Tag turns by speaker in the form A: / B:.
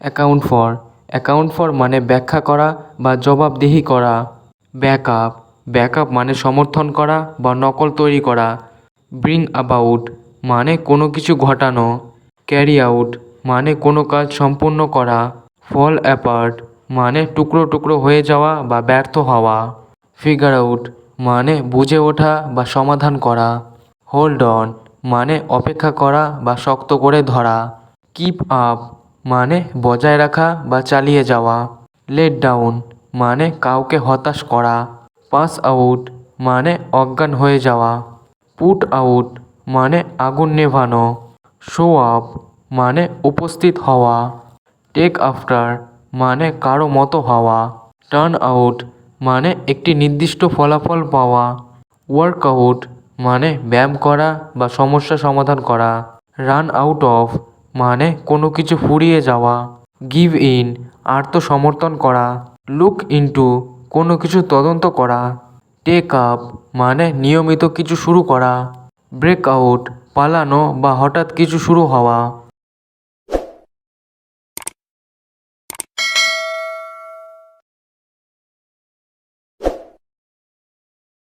A: Account for. Account for মানে ব্যাখ্যা করা বা জবাবদিহি করা। ব্যাকআপ। ব্যাকআপ মানে সমর্থন করা বা নকল তৈরি করা। ব্রিং অ্যাবাউট মানে কোনো কিছু ঘটানো। ক্যারি আউট মানে কোনো কাজ সম্পূর্ণ করা। ফল অ্যাপার্ট মানে টুকরো টুকরো হয়ে যাওয়া বা ব্যর্থ হওয়া। ফিগার আউট মানে বুঝে ওঠা বা সমাধান করা। হোল্ড অন মানে অপেক্ষা করা বা শক্ত করে ধরা। কিপ আপ মানে বজায় রাখা বা চালিয়ে যাওয়া। লেট ডাউন মানে কাউকে হতাশ করা। পাস আউট মানে অজ্ঞান হয়ে যাওয়া। পুট আউট মানে আগুন নেভানো। শো আপ মানে উপস্থিত হওয়া। টেক আফটার মানে কারও মতো হওয়া। টার্ন আউট মানে একটি নির্দিষ্ট ফলাফল পাওয়া। ওয়ার্কআউট মানে ব্যায়াম করা বা সমস্যা সমাধান করা। রান আউট অফ মানে কোনো কিছু ফুরিয়ে যাওয়া গিভ ইন আত্মসমর্থন করা লুক ইনটু কোনো কিছু তদন্ত করা টেক আপ মানে নিয়মিত কিছু শুরু করা ব্রেক আউট পালানো বা হঠাৎ কিছু শুরু হওয়া।